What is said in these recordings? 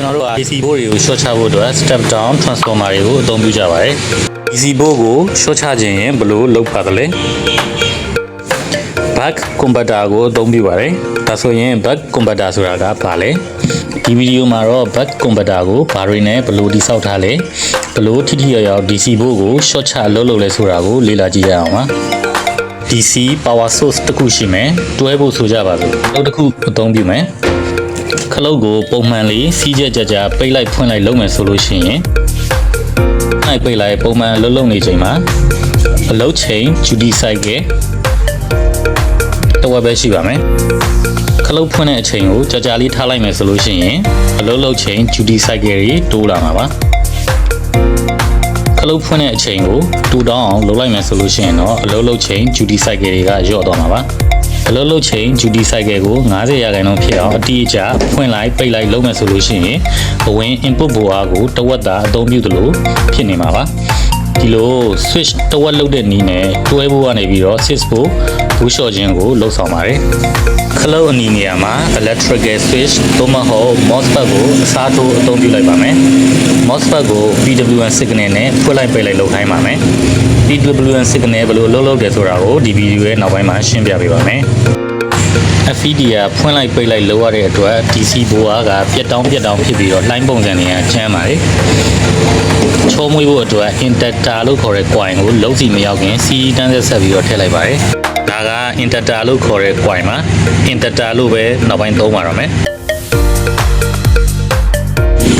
ကျွန်တော်တို့က DC board တွေကို short ချဖို့အတွက် step down transformer တွေကိုအသုံးပြုကြပါတယ် DC board ကို short ချခြင်းရင်ဘယ်လိုလုပ်ပါသလဲ back converter ကိုအသုံးပြုပါတယ်ဒါဆိုရင် back converter ဆိုတာကဘာလဲဒီဗီဒီယိုမှာတော့ back converter ကိုဘာတွေနဲ့ဘယ်လိုတိစောက်ထားလဲဘယ်လိုထိထိရောက်ရောက် DC board ကို short ချလုပ်လုပ်လဲဆိုတာကိုလေ့လာကြည့်ရအောင်ပါ DC power source တစ်ခုရှိမယ်တွဲဖို့ဆိုကြပါစို့နောက်တစ်ခုအသုံးပြုမယ် ခလုတ်ကိုပုံမှန်လေးစီးကြကြကြပိတ်လိုက်ဖွင့်လိုက်လုပ်မယ်ဆိုလို့ရှိရင်အဲ့ပိတ်လိုက်ပုံမှန်လှုပ်လှုပ်နေချိန်မှာအလုပ်ချိန် duty cycle တစ်ဝက်ပဲရှိပါမယ်ခလုတ်ဖွင့်တဲ့အချိန်ကိုကြာကြာလေးထားလိုက်မယ်ဆိုလို့ရှိရင်အလုပ်လုပ်ချိန် duty cycle တွေတိုးလာမှာပါခလုတ်ဖွင့်တဲ့အချိန်ကိုတူတောင်းအောင်လုပ်လိုက်မယ်ဆိုလို့ရှိရင်တော့အလုပ်လုပ်ချိန် duty cycle တွေကညော့သွားမှာပါ အလုပ်လုပ်ချိန် duty cycle ကို90ရာခိုင်နှုန်းဖြစ်အောင်အတိအကျဖွင့်လိုက်ပိတ်လိုက်လုပ်မယ်ဆိုလို့ရှိရင်အဝင် input ဘိုအားကိုတစ်ဝက်သာအသုံးပြုသလိုဖြစ်နေမှာပါဒီလို switch တစ်ဝက်လုပ်တဲ့နည်းနဲ့တွဲဖို့ကနေပြီးတော့ sys ကိုဘူးလျှော့ခြင်းကိုလှုပ်ဆောင်ပါတယ် ခလုတ်အနီနေရာမှာ electrical switch သို့မဟုတ် MOSFET ကိုအစားထိုးအသုံးပြုလိုက်ပါမယ် MOSFET ကို PWM signal နဲ့ဖွင့်လိုက်ပိတ်လိုက်လုပ်ခိုင်းပါမယ် PWM signal ဘယ်လိုလုပ်လုပ်တယ်ဆိုတာကိုဒီဗီဒီယိုရဲ့နောက်ပိုင်းမှာရှင်းပြပေးပါမယ် FED ကဖွင့်လိုက်ပိတ်လိုက်လုပ်ရတဲ့အတွက် DC ဘိုအားကပြက်တောင်းပြက်တောင်းဖြစ်ပြီးတော့လှိုင်းပုံစံတွေကချမ်းပါတယ်။ချိုးမွေးဖို့အတွက် inductor လို့ခေါ်တဲ့ coin ကိုလုံးစီမရောက်ခင်စီးတန်းဆက်ဆက်ပြီးတော့ထည့်လိုက်ပါတယ်။ ဒါက inductor လို့ခေါ်တဲ့ coin ပါ။ inductor လို့ပဲနောက်ပိုင်းသုံးပါတော့မယ်။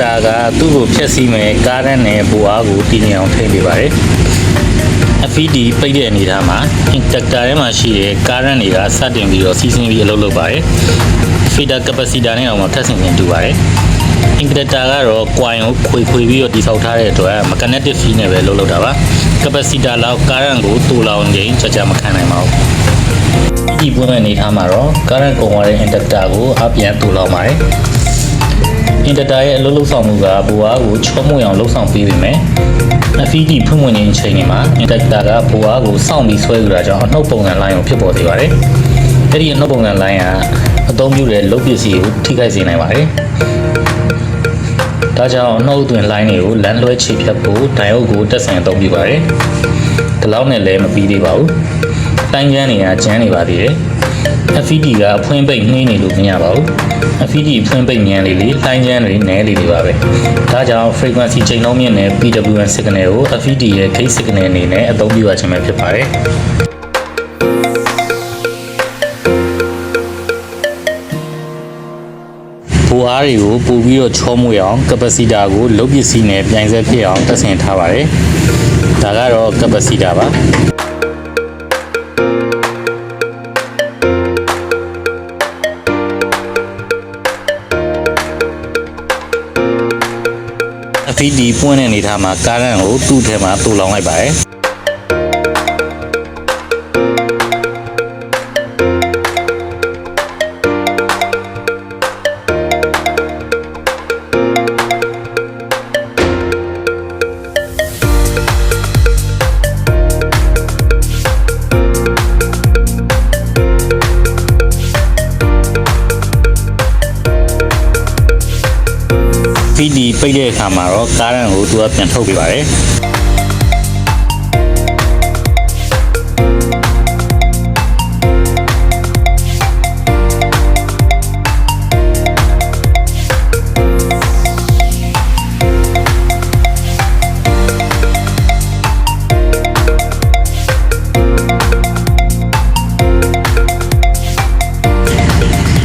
ဒါကသူ့ကိုဖြည့်ဆည်းမယ်ကားရန်နဲ့ဘိုအားကိုတည်ငြိမ်အောင်ထိန်းပေးပါတယ်။ FED ပိတ်တဲ့အနေထားမှာ inductor ထဲမှာရှိတဲ့ current တွေကစတင်ပြီးတော့စီးဆင်းပြီးအလုပ်လုပ်ပါတယ်။ feeder capacitor နဲ့အောင်ထပ်ဆင်ခြင်းတူပါတယ်။ inductor ကတော့ coin ကိုခွေခွေပြီးတော့တိဆောက်ထားတဲ့အတွက် magnetic field နဲ့ပဲလုပ်လုပ်တာပါ။ capacitor လောက် current ကိုတူလောင်ခြင်းကြကြမခံနိုင်ပါဘူး။ ဒီပွင့်မဲ့အနေထားမှာတော့ current ကုန်သွားတဲ့ inductor ကိုအပြန်တူလောင်ပါတယ်။ inductor ရဲ့အလုပ်လုပ်ဆောင်မှုကဘူအားကိုချောမွေ့အောင်လှုပ်ဆောင်ပေးပေမဲ့ FED ဖွင့်ဝင်နေတဲ့အချိန်တွေမှာ inductor ကဘူအားကိုစောင့်ပြီးဆွဲယူတာကြောင့်အနှုတ်ပုံစံလိုင်းကိုဖြစ်ပေါ်စေပါတယ်။အဲ့ဒီအနှုတ်ပုံစံလိုင်းကအသုံးပြုတဲ့လုပ်ပစ္စည်းကိုထိခိုက်စေနိုင်ပါတယ်။ဒါကြောင့်အနှုတ်အတွင်လိုင်းတွေကိုလမ်းလွှဲချေဖြတ်ဖို့ဒိုင်အုပ်ကိုတက်ဆင်အသုံးပြုပါတယ်။ဒီလောက်နဲ့လည်းမပြီးသေးပါဘူး။ တိုင်းကျန်းတွေကကျန်းနေပါသေးတယ်။ FED ကအဖွင့်ပိတ်နှင်းနေလို့မရပါဘူး။ FED ဖွင့်ပိတ်မြန်လေးလေးလှိုင်းချမ်းတွေနဲလေးတွေပါပဲ။ဒါကြောင့် frequency ချိန်နှုန်းမြင့်တဲ့ PWM signal ကို FED ရဲ့ gate signal အနေနဲ့အသုံးပြုရခြင်းပဲဖြစ်ပါတယ်။ဘူအားတွေကိုပို့ပြီးတော့ချောမွေအောင် capacitor ကိုလုတ်ပစ္စည်းနဲ့ပြိုင်ဆက်ဖြစ်အောင်တက်ဆင်ထားပါတယ်။ဒါကတော့ capacitor ပါ။ FED ပွင့်တဲ့အနေထားမှာကားရန်ကိုသူ့ထဲမှာတူလောင်လိုက်ပါတယ်။ FED ပိတ်တဲ့အခါမှာတော့ကားရန်ကိုသူကပြန်ထုတ်ပေးပါတယ်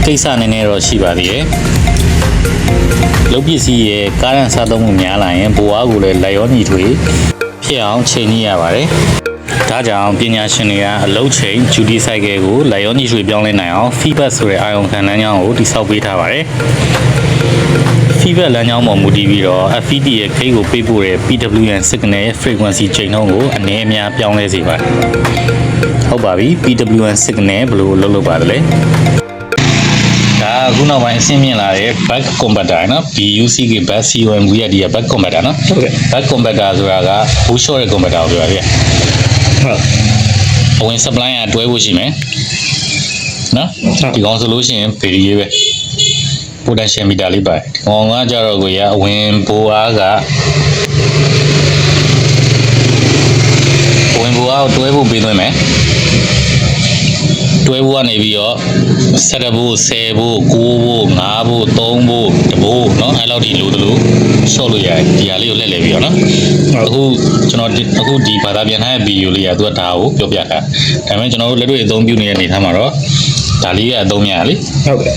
ကိစ္စနည်းနည်းတော့ရှိပါသေးတယ်။ လုပ်ပစ္စည်းရဲ့ကားရန်စားသုံးမှုများလာရင်ဘိုအားကိုလည်းလက်ရောညီထွေဖြစ်အောင်ချိန်ညှိရပါတယ်။ဒါကြောင့်ပညာရှင်တွေကအလုပ်ချိန် duty cycle ကိုလက်ရောညီထွေပြောင်းလဲနိုင်အောင် feedback ဆိုတဲ့အာရုံခံလမ်းကြောင်းကိုတိစောက်ပေးထားပါတယ်။ feedback လမ်းကြောင်းပေါ်မူတည်ပြီးတော့ FED ရဲ့ gate ကိုပေးပို့တဲ့ PWM signal ရဲ့ frequency ချိန်နှုန်းကိုအနည်းအများပြောင်းလဲစေပါတယ်။ဟုတ်ပါပြီ PWM signal ဘယ်လိုလုပ်လုပ်ပါသလဲ။ ဒါခုနောက်ပိုင်းအဆင့်မြင့်လာတဲ့ back converter နော် BUCK back COMV ရဒီက back converter နော်ဟုတ်ကဲ့ back converter ဆိုတာကဘူးလျှော့တဲ့ converter ကိုပြောတာဗျဟုတ်အဝင် supply ကတွဲဖို့ရှိမယ်နော်ဒီကောင်ဆိုလို့ရှိရင် battery ရေးပဲ potential meter လေးပါတယ်ဒီကောင်ကကြတော့ကိုရအဝင်ဘိုးအားကဝင်ဘိုးအားကိုတွဲဖို့ပေးသွင်းမယ်တွဲဖို့ကနေပြီးတော့ 7ဖို့10ဖို့9ဖို့5ဖို့3ဖို့တဖို့เนาะအဲ့လောက်ဒီလိုတလို့ရှော့လို့ရတယ်ဒီဟာလေးကိုလှည့်လည်ပြီးတော့เนาะအခုကျွန်တော်ဒီအခုဒီဘာသာပြန်ထားတဲ့ဗီဒီယိုလေးကသူကဒါကိုပြောပြတာဒါပေမဲ့ကျွန်တော်တို့လက်တွေ့အသုံးပြုနေတဲ့အနေထားမှာတော့ဒါလေးကအသုံးများလေ ဟုတ်ကဲ့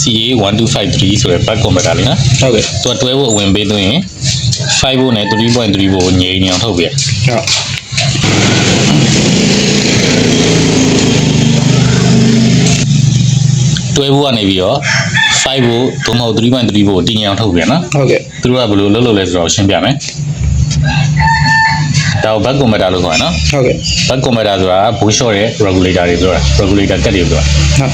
CA 1253ဆိုတဲ့ back converter လေးနော် ဟုတ်ကဲ့ သူကတွဲဖို့အဝင်ပေးသွင်းရင်5ဖို့နဲ့3.3ဖို့ငြိမ်နေအောင်ထုတ်ပြ ဟုတ် တွဲဖို့ကနေပြီးတော့5ဖို့သို့မဟုတ်3.3ဖို့တင်ငြိမ်အောင်ထုတ်ပြနော်ဟုတ်ကဲ့သူတို့ကဘယ်လိုလုပ်လို့လဲဆိုတော့ရှင်းပြမယ်ဒါကို back converter လို့ခေါ်ရနော်ဟုတ်ကဲ့ back converter ဆိုတာဘိုးလျှော့တဲ့ regulator တွေပြောတာ regulator ကတ်တွေပြောတာဟုတ်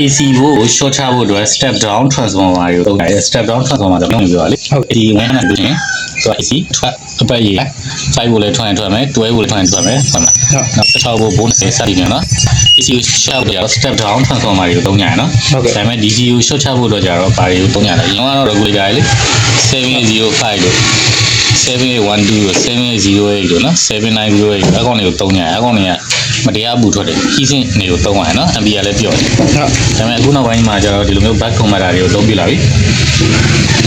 AC ဘို့ short ချဖို့အတွက် step down transformer တွေကိုသုံးတယ် step down transformer တော့မပြောပါလေဟုတ်ကဲ့ဒီဝင်လာလို့ချင်းသူက AC ထွက် အပတ်ရေး5ဖို့လည်းထွက်ရင်ထွက်မယ်12ဖို့လည်းထွက်ရင်ထွက်မယ်ဟုတ်လားဟုတ်နောက်6ဖို့ဘုန်းနဲ့စသည်ပြန်နော် AC ကို short ဖို့ကြတော့ step down transformer တွေကိုသုံးကြရနော်ဟုတ်ကဲ့ဒါပေမဲ့ DC ကို short ချဖို့တော့ကြတော့ဘာတွေကိုသုံးကြလဲကျွန်တော်ကတော့ regulator လေ705လို့7812လို့7808လို့နော်7908အကောင့်တွေကိုသုံးကြရအကောင့်တွေက မတရားအပူထွက်တယ်ကြီးစင်းတွေကိုသုံးရတယ်နော် MPR လည်းပြောတယ်ဟုတ်ဒါပေမဲ့အခုနောက်ပိုင်းမှာကျတော့ဒီလိုမျိုး back converter တွေကိုသုံးပြလာပြီ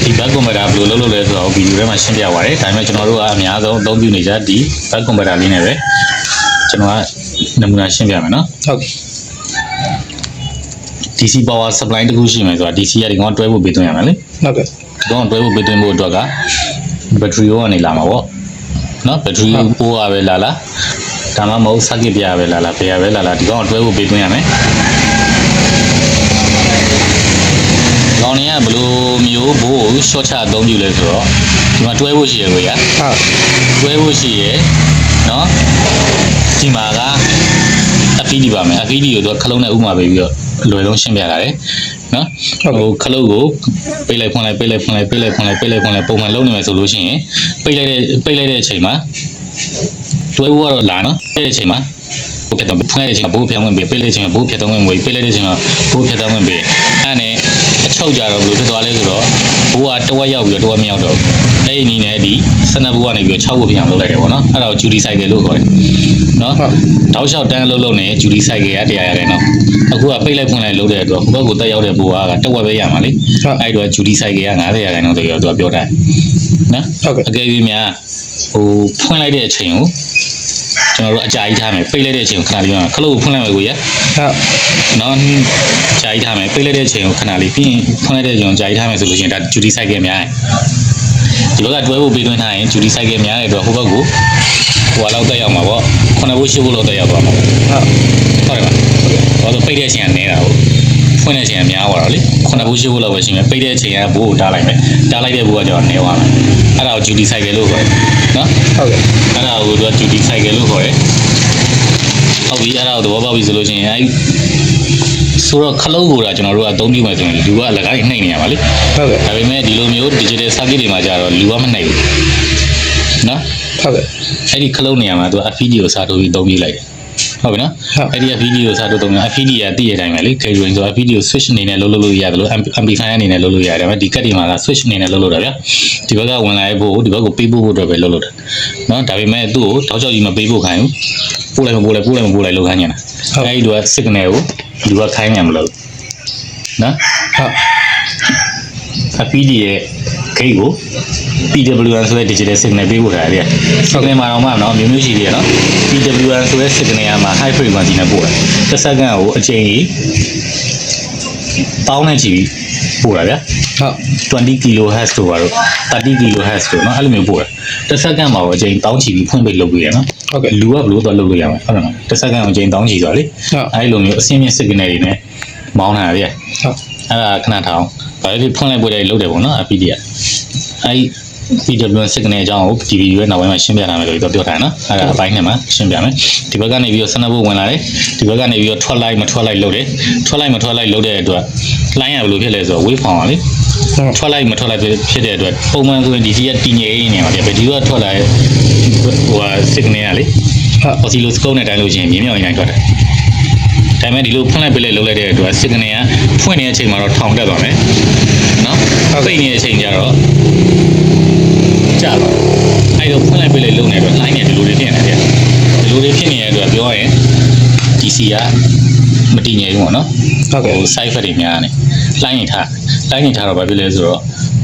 ဒီ back converter ဘယ်လိုလုပ်လို့လဲဆိုတော့ဗီဒီယိုထဲမှာရှင်းပြပါတယ်ဒါပေမဲ့ကျွန်တော်တို့ကအများဆုံးအသုံးပြုနေကြဒီ back converter လေးနဲ့ပဲကျွန်တော်ကနမူနာရှင်းပြမယ်နော်ဟုတ်ကဲ့ DC power supply တစ်ခုရှိမယ်ဆိုတာ DC ကဒီကောင်ကတွဲဖို့ပေးသွင်းရမယ်လေဟုတ်ကဲ့ဒီကောင်ကတွဲဖို့ပေးသွင်းဖို့အတွက်က battery ရောကနေလာမှာပေါ့နော် battery ပိုးရပဲလာလာ ဒါမှမဟုတ် circuit ပြရပဲလာလာဖေရပဲလာလာဒီကောင်ကတွဲဖို့ပေးသွင်းရမယ်ကောင်းနေကဘယ်လိုမျိုးဘိုးကို short ချအသုံးပြုလဲဆိုတော့ဒီမှာတွဲဖို့ရှိရကိုရဟုတ်တွဲဖို့ရှိရနော်ဒီမှာကအဖီဒီပါမယ်အဖီဒီကိုသူကခလုံးနဲ့ဥမာပေးပြီးတော့အလွယ်လုံးရှင်းပြလာတယ်နော်ဟိုခလုံးကိုပိတ်လိုက်ဖွင့်လိုက်ပိတ်လိုက်ဖွင့်လိုက်ပိတ်လိုက်ဖွင့်လိုက်ပိတ်လိုက်ဖွင့်လိုက်ပုံမှန်လုံးနေမယ်ဆိုလို့ရှိရင်ပိတ်လိုက်တဲ့ပိတ်လိုက်တဲ့အချိန်မှာ တွဲဖို့ကတော့လာနော်ပိတ်တဲ့အချိန်မှာဘိုးဖြတ်တော့ဖွင့်လိုက်တဲ့အချိန်မှာဘိုးဖြတ်ဝင်ပြီးပိတ်လိုက်တဲ့အချိန်မှာဘိုးဖြတ်တော့ဝင်ပြီးပိတ်လိုက်တဲ့အချိန်မှာဘိုးဖြတ်တော့ဝင်ပြီးအဲ့နဲ့အချုပ်ကြတော့ဘယ်လိုဖြစ်သွားလဲဆိုတော့ဘိုးကတဝက်ရောက်ပြီးတော့တဝက်မရောက်တော့ဘူးအဲ့ဒီအနေနဲ့ဒီ12ဘိုးကနေပြီးတော့6ဘိုးပြန်လုပ်လိုက်တယ်ပေါ့နော်အဲ့ဒါကို Judy cycle လို့ခေါ်တယ်နော်ဟုတ်တောက်လျှောက်တန်းလုံးလုံးနဲ့ Judy cycle ကတရားရတယ်နော်အခုကပိတ်လိုက်ဖွင့်လိုက်လုပ်တဲ့အတွက်ဟိုဘက်ကိုတက်ရောက်တဲ့ဘိုးကတဝက်ပဲရမှာလေအဲ့ဒီတော့ Judy cycle က90ရာခိုင်နှုန်းတည်းရောသူကပြောတာနော်ဟုတ်ကဲ့အကယ်၍များဟိုဖွင့်လိုက်တဲ့အချိန်ကို ကျွန်တော်တို့အကြာကြီးထားမယ်ပိတ်လိုက်တဲ့အချိန်ကိုခဏလေးမှခလုတ်ကိုဖွင့်လိုက်မယ်ကိုရဟုတ်နော်ကြာကြီးထားမယ်ပိတ်လိုက်တဲ့အချိန်ကိုခဏလေးပြီးရင်ဖွင့်လိုက်တဲ့အချိန်ကိုကြာကြီးထားမယ်ဆိုလို့ရှိရင်ဒါ Judy cycle များတယ်ဒီဘက်ကတွဲဖို့ပေးသွင်းထားရင် Judy cycle များတဲ့အတွက်ဟိုဘက်ကိုဟိုလောက်တက်ရောက်မှာပေါ့ခုနဘိုးရှစ်ဘိုးလောက်တက်ရောက်သွားမှာပေါ့ဟုတ်ဟုတ်တယ်ပါဘာလို့ပိတ်တဲ့အချိန်ကနေတာဟုတ်ဖွင့်တဲ့အချိန်ကများသွားတော့လေခုနဘိုးရှိဖို့လောက်ပဲရှိမယ်ပိတ်တဲ့အချိန်ကဘိုးကိုတားလိုက်မယ်တားလိုက်တဲ့ဘိုးကကျတော့နေသွားမယ် အဲ့ဒါကို duty cycle လို့ခေါ်တယ်နော်ဟုတ်ကဲ့အဲ့ဒါကိုသူက duty cycle လို့ခေါ်တယ်ဟုတ်ပြီအဲ့ဒါကိုသဘောပေါက်ပြီဆိုလို့ရှိရင်အဲ့ဆိုတော့ခလုတ်ကိုဒါကျွန်တော်တို့ကအသုံးပြုမယ်ဆိုရင်လူကလကားကြီးနှိမ့်နေရပါလေဟုတ်ကဲ့ဒါပေမဲ့ဒီလိုမျိုး digital circuit တွေမှာကျတော့လူကမနှိမ့်ဘူးနော်ဟုတ်ကဲ့အဲ့ဒီခလုတ်နေရာမှာသူက FPD ကိုစားထိုးပြီးသုံးပြလိုက်တယ် ဟုတ်ပြီနော်ဟုတ်အဲ့ဒီ FPD ကိုစားထိုးသုံးပြ FPD ကတည့်ရတိုင်းပဲလေ catering ဆို FPD ကို switch အနေနဲ့လုပ်လို့လို့ရတယ်လို့ amplifier အနေနဲ့လုပ်လို့ရတယ်ဒါပေမဲ့ဒီကတ်ဒီမှာက switch အနေနဲ့လုပ်လို့တာဗျာဒီဘက်ကဝင်လာဖို့ဒီဘက်ကိုပေးဖို့အတွက်ပဲလုပ်လို့တာနော်ဒါပေမဲ့သူ့ကိုတောက်ချောက်ကြီးမပေးဖို့ခိုင်းဘူးပို့လိုက်မပို့လိုက်ပို့လိုက်မပို့လိုက်လုပ်ခိုင်းနေတာအဲ့ဒီတော့ signal ကိုဒီဘက်ခိုင်းနေမလို့နော်ဟုတ် FPD ရဲ့ gate ကို PWM ဆိုတဲ့ digital signal ပေးဖို့ထားရတယ်။ signal မှာတော့မှနော်မျိုးမျိုးရှိသေးတယ်နော်။ PWM ဆိုတဲ့ signal ကမှာ high frequency နဲ့ပို့တယ်။တစ်စက္ကန့်ကိုအချိန်ကြီးတောင်းနဲ့ချီပြီးပို့တာဗျာဟုတ်20 kHz တို့ပါတော့30 kHz တို့နော်အဲ့လိုမျိုးပို့တယ်။တစ်စက္ကန့်မှာတော့အချိန်တောင်းချီပြီးဖွင့်ပိတ်လုပ်ပေးရနော်ဟုတ်ကဲ့။လူကဘလို့တော့လုပ်လို့ရမှာဟုတ်တယ်နော်။တစ်စက္ကန့်ကိုအချိန်တောင်းချီဆိုတာလေဟုတ်အဲ့လိုမျိုးအဆင့်မြင့် signal တွေနဲ့မောင်းတာဗျာ။ဟုတ် အဲ့ဒါခဏထောင်ဘာလို့ဖွင့်လိုက်ပို့လိုက်လုပ်တယ်ပေါ့နော်အပီဒီကအဲ့ဒီ PWM signal အကြောင်းကိုဒီဗီဒီယိုရဲ့နောက်ပိုင်းမှာရှင်းပြထားမယ်လို့ပြောထားတယ်နော်အဲ့ဒါအပိုင်းနဲ့မှာရှင်းပြမယ်ဒီဘက်ကနေပြီးတော့ဆန္ဒဖို့ဝင်လာတယ်ဒီဘက်ကနေပြီးတော့ထွက်လိုက်မထွက်လိုက်လုပ်တယ်ထွက်လိုက်မထွက်လိုက်လုပ်တဲ့အတွက် line ရဘယ်လိုဖြစ်လဲဆိုတော့ wave form ပါလေဟုတ်ထွက်လိုက်မထွက်လိုက်ဖြစ်ဖြစ်တဲ့အတွက်ပုံမှန်ဆိုရင်ဒီစီကတည်ငြိမ်နေမှာပြဘယ်ဒီကထွက်လာတဲ့ဟိုဟာ signal ကလေဟုတ်အော်စီလိုစကုပ်နဲ့တိုင်းလို့ချင်းမြင်းမြောင်ရင်တိုင်းထွက်တယ် ဒါပေမဲ့ဒီလိုဖွင့်လိုက်ပြလိုက်လုံးလိုက်တဲ့အတွက်စစ်ကနေကဖွင့်နေတဲ့အချိန်မှာတော့ထောင်တက်သွားမယ်နော်ပိတ်နေတဲ့အချိန်ကျတော့ကြာတော့အဲ့တော့ဖွင့်လိုက်ပြလိုက်လုံးနေတဲ့အတွက် line နဲ့ဒီလိုတွေဖြစ်နေတယ်ဒီလိုတွေဖြစ်နေတဲ့အတွက်ပြောရရင် DC ကမတည်ငြိမ်ဘူးပေါ့နော်ဟုတ်ကဲ့ဟို side effect တွေများနေ line နေထား line နေထားတော့ဘာဖြစ်လဲဆိုတော့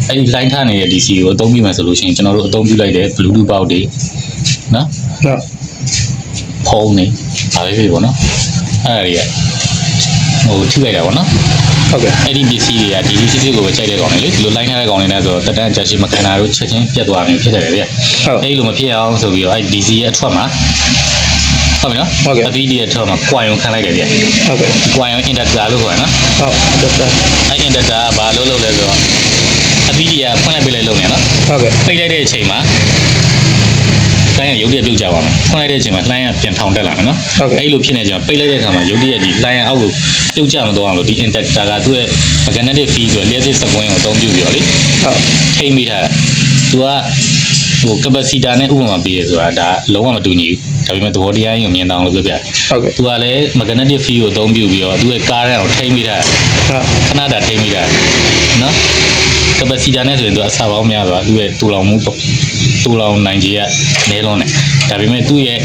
အဲ့ဒီ line ထားနေတဲ့ DC ကိုအသုံးပြုမယ်ဆိုလို့ရှိရင်ကျွန်တော်တို့အသုံးပြုလိုက်တဲ့ Bluetooth ပေါက်တွေနော်ဟုတ်ဖုန်းနေဘာပဲဖြစ်ပေါ့နော် အဲ့ဒါတွေကဟိုထိလိုက်တာပေါ့နော်ဟုတ်ကဲ့အဲ့ဒီပစ္စည်းတွေကဒီဒီစစ်စစ်ကိုပဲကြိုက်တဲ့ကောင်တွေလေဒီလို line ထားတဲ့ကောင်တွေနဲ့ဆိုတော့တက်တန်းအချက်ရှိမခံတာတို့ချက်ချင်းပြတ်သွားတယ်ဖြစ်တယ်လေဟုတ်အဲ့လိုမဖြစ်အောင်ဆိုပြီးတော့အဲ့ DC ရဲ့အထွက်မှာဟုတ်ပြီနော်ဟုတ်ကဲ့အ PD ရဲ့အထွက်မှာ coin ကိုခံလိုက်တယ်ဗျဟုတ်ကဲ့ coin inductor လို့ခေါ်တယ်နော်ဟုတ်တက်တက်အဲ့ inductor ကဘာလို့လုပ်လဲဆိုတော့အ PD ကဖွင့်လိုက်ပြလိုက်လုပ်နေနော်ဟုတ်ကဲ့ပိတ်လိုက်တဲ့အချိန်မှာ လိုင်းကရုပ်တရက်ပြုတ်ကြပါမယ်ဖွင့်လိုက်တဲ့အချိန်မှာလိုင်းကပြန်ထောင်တက်လာမယ်နော်ဟုတ်ကဲ့ အဲ့လိုဖြစ်နေကြပိတ်လိုက်တဲ့အခါမှာရုပ်တရက်ဒီလိုင်းကအောက်ကိုပြုတ်ကြမသွားအောင်လို့ဒီ inductor ကသူ့ရဲ့ magnetic field ဆိုလျှက်စစ်စကွင်းကိုအသုံးပြုပြီးတော့လေဟုတ်ထိမ့်မိထားတာသူကဟို capacitor နဲ့ဥပမာပေးရဆိုတာဒါလုံးဝမတူညီဘူးဒါပေမဲ့သဘောတရားကြီးကိုမြင်တောင်လို့ပြောပြတယ်ဟုတ်ကဲ့သူကလည်း magnetic field ကိုအသုံးပြုပြီးတော့သူ့ရဲ့ current ကိုထိမ့်မိထားတာ ဟုတ် ခဏတာထိမ့်မိတာနော် capacitor နဲ့ဆိုရင်သူအစာပေါင်းများသွားသူ့ရဲ့တူလောင်မှုပေါ့တူလောင်နိုင်ကြီးကနဲလုံးတယ်ဒါပေမဲ့သူ့ရဲ့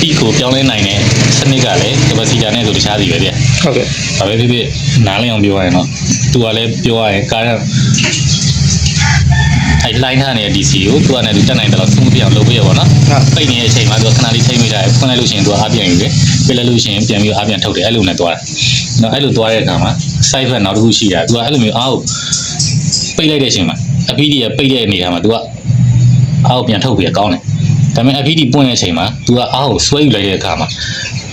peak ကိုပြောင်းလဲနိုင်တဲ့စနစ်ကလည်း capacitor နဲ့ဆိုတခြားစီပဲဗျဟုတ်ကဲ့ဘာပဲဖြစ်ဖြစ်နားလည်အောင်ပြောရရင်တော့သူကလည်းပြောရရင် current အဲ့ line ထားနေတဲ့ DC ကိုသူကလည်းသူတက်နိုင်တယ်လို့သုံးပြအောင်လုပ်ပေးရပါတော့နော်ဟုတ်ပိတ်နေတဲ့အချိန်မှာသူကခဏလေးထိမ့်မိတာဖွင့်လိုက်လို့ရှိရင်သူကအားပြန်ယူတယ်ပြလိုက်လို့ရှိရင်ပြန်ပြီးအားပြန်ထုတ်တယ်အဲ့လိုနဲ့သွားတာနော်အဲ့လိုသွားတဲ့အခါမှာ side effect နောက်တစ်ခုရှိတာသူကအဲ့လိုမျိုးအားကို ပိတ်လိုက်တဲ့အချိန်မှာ APD ကပိတ်တဲ့အနေထားမှာသူကအားကိုပြန်ထုတ်ပြီးကောင်းတယ်ဒါပေမဲ့ APD ပွင့်တဲ့အချိန်မှာသူကအားကိုဆွဲယူလိုက်တဲ့အခါမှာ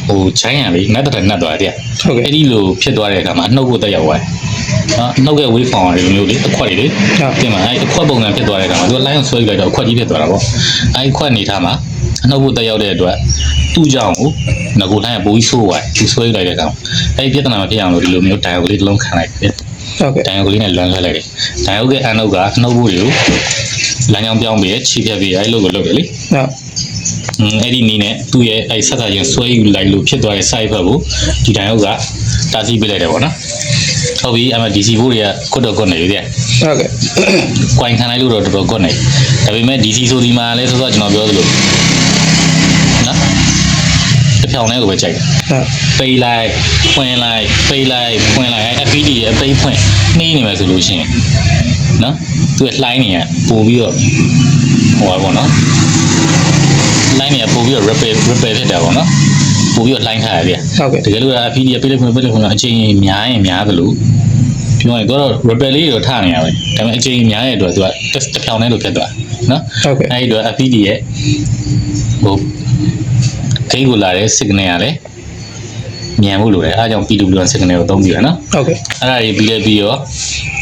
ဟိုချိုင်းရံလေးနတ်တဲ့နတ်သွားတယ်ဟုတ်ကဲ့အဲ့ဒီလိုဖြစ်သွားတဲ့အခါမှာအနှုတ်ကိုတက်ရောက်သွားတယ်နော်အနှုတ်ရဲ့ wave form တွေလိုမျိုးလေအခွက်တွေလေဟုတ်ပြင်မှာအဲ့အခွက်ပုံစံဖြစ်သွားတဲ့အခါမှာသူက line ကိုဆွဲယူလိုက်တော့အခွက်ကြီးဖြစ်သွားတာပေါ့အဲ့ဒီခွက်အနေထားမှာအနှုတ်ကိုတက်ရောက်တဲ့အတွက်သူ့ကြောင့်ကိုငကို line ကပိုပြီးဆိုးသွားတယ်သူဆွဲယူလိုက်တဲ့အခါမှာအဲ့ဒီပြဿနာမဖြစ်အောင်လို့ဒီလိုမျိုး dial လေးတစ်လုံးခံလိုက်တယ် ဟုတ်ကဲ့ dial လေးနဲ့လွှမ်းဆွဲလိုက်တယ် dial ရဲ့အနှုတ်ကအနှုတ်ဘူးတွေကိုလမ်းကြောင်းပြောင်းပြီးခြေဖြတ်ပြီးအဲ့လိုကိုလုပ်တယ်လေဟုတ်อืมအဲ့ဒီနီးနဲ့သူ့ရဲ့အဲ့ဆက်ဆံရင်ဆွဲယူလိုက်လို့ဖြစ်သွားတဲ့ side effect ကိုဒီတိုင်းဟုတ်ကတားဆီးပေးလိုက်တယ်ပေါ့နော်ဟုတ်ပြီအမ DC ဘိုးတွေကကွတ်တော့ကွတ်နေပြီတဲ့ဟုတ်ကဲ့ကွိုင်ခံလိုက်လို့တော့တော်တော်ကွတ်နေဒါပေမဲ့ DC ဆိုဒီမှာလဲဆိုတော့ကျွန်တော်ပြောသလိုနော်တစ် ဖြောင်လဲကိုပဲကြိုက်တယ်ဟုတ်ပေးလိုက်ဖွင့်လိုက်ပေးလိုက်ဖွင့်လိုက်အဲ့ FPD ရဲ့အသိဖွင့်နှီးနေမယ်ဆိုလို့ရှိရင်နော်သူကလှိုင်းနေရပို့ပြီးတော့ဟိုပါပေါ့နော်လှိုင်းနေရပို့ပြီးတော့ repair repair ဖြစ်တာပေါ့နော်ပို့ပြီးတော့လှိုင်းထားရဗျဟုတ်ကဲ့တကယ်လို့ FPD ရဲ့ပေးလိုက်ဖွင့်ပေးလိုက်ဖွင့်အချိန်များရင်များသလိုပြောရင်တော့ repair လေးတွေထားနေရပဲဒါပေမဲ့အချိန်များတဲ့အတွက်သူကတစ်ဖြောင်တည်းလို့ဖြစ်သွားနော်ဟုတ်ကဲ့အဲ့ဒီတော့ FPD ရဲ့ဟို ဂိတ်ကိုလာတဲ့ signal ကလည်းမြန်ဖို့လိုတယ်အဲဒါကြောင့် PWM signal ကိုအသုံးပြုရနော်ဟုတ်ကဲ့အဲ့ဒါကြီးပြီးလဲပြီးတော့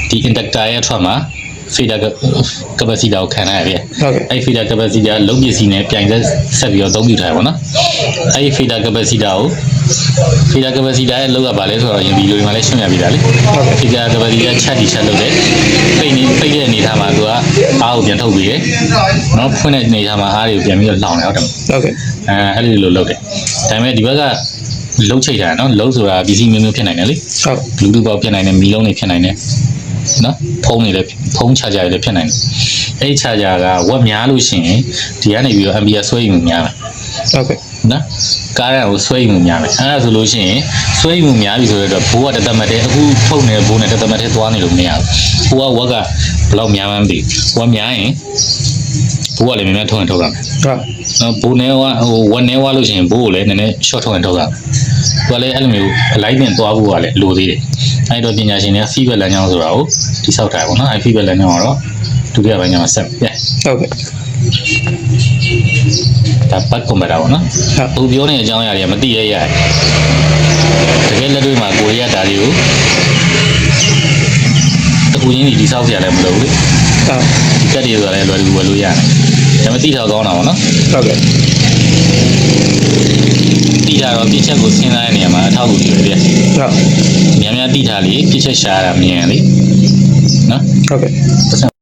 ဒီ inductor ရဲ့အထွက်မှာ fader capacity ကိုခံရရတယ်ဟုတ်ကဲ့အဲ့ fader capacity ကလုံးပစ္စည်းနဲ့ပြိုင်သက်ဆက်ပြီးတော့အသုံးပြုထားရပါတော့။အဲ့ဒီ fader capacity ကို fader capacity ရဲ့လောက်ကဘာလဲဆိုတော့ယင်ဒီလိုမှလည်းရှင်းပြပေးတာလေဟုတ်ကဲ့။ fader capacity ကချက်တီချက်လုပ်တယ်။ပိတ်နေပိတ်တဲ့အနေထားမှာသူကအားကိုပြန်ထုတ်ပြီးရယ်။နော်ဖွင့်တဲ့အနေထားမှာအားတွေကိုပြန်ပြီးတော့လောင်နေဟုတ်တယ်ဟုတ်ကဲ့။အဲအဲ့ဒီလိုလုပ်တယ်။ဒါပေမဲ့ဒီဘက်ကလုံးချိတ်တာနော်လုံးဆိုတာပစ္စည်းမျိုးမျိုးဖြစ်နိုင်တယ်လေ။ဟုတ် Bluetooth ပေါက်ဖြစ်နိုင်တယ်မီလုံးတွေဖြစ်နိုင်တယ်နော်ဖုန်းတွေလည်းဖုန်းချာဂျာတွေလည်းဖြစ်နိုင်တယ်အဲ့ဒီချာဂျာကဝက်များလို့ရှိရင်ဒီကနေပြီးတော့ ampere ဆွဲယူမှုများတယ်ဟုတ်ကဲ့ နော်ကားရကိုဆွဲယူမှုများတယ်အဲ့ဒါဆိုလို့ရှိရင်ဆွဲယူမှုများပြီဆိုတော့ဘိုးကတသက်မတ်တဲ့အခုထုတ်နေတဲ့ဘိုးနဲ့တသက်မတ်တဲ့သွားနေလို့မရဘူးဘိုးကဝက်ကဘယ်လောက်များမှန်းမသိဘူးဝက်များရင်ဘိုးကလည်းများများထုတ်ရင်ထုတ်ရမယ်ဟုတ်နော်ဘိုးနေဝဟိုဝက်နေဝလို့ရှိရင်ဘိုးကိုလည်းနည်းနည်း short ထုတ်ရင်ထုတ်ရမယ်သူကလည်းအဲ့လိုမျိုးအလိုက်တင်သွားဖို့ကလည်းလိုသေးတယ်အဲ့တော့ပညာရှင်တွေက feedback လမ်းကြောင်းဆိုတာကိုတိဆောက်တာပေါ့နော်အဲ့ feedback လမ်းကြောင်းကတော့ဒုတိယပိုင်းကျမှဆက်ပြဟုတ်ကဲ့ ဒါပတ်ကွန်ပျူတာပေါ့နော်ဟုတ်သူပြောနေတဲ့အကြောင်းအရာတွေကမသိရရတကယ်လက်တွေ့မှာကိုရီးယားဒါတွေကိုတခုချင်းဒီတိဆောက်ကြရတယ်မလို့ဘူးလေဟုတ်ဒီကတ်တွေဆိုတာလည်းလွယ်ကူဝယ်လို့ရတယ်ဒါပေမဲ့တိထောက်ကောင်းတာပေါ့နော်ဟုတ်ကဲ့တိထားတော့ပြစ်ချက်ကိုစဉ်းစားတဲ့နေရာမှာအထောက်အကူပြုတယ်ဗျဟုတ်များများတိထားလေပြစ်ချက်ရှာရတာမြင်ရလေနော်ဟုတ်ကဲ့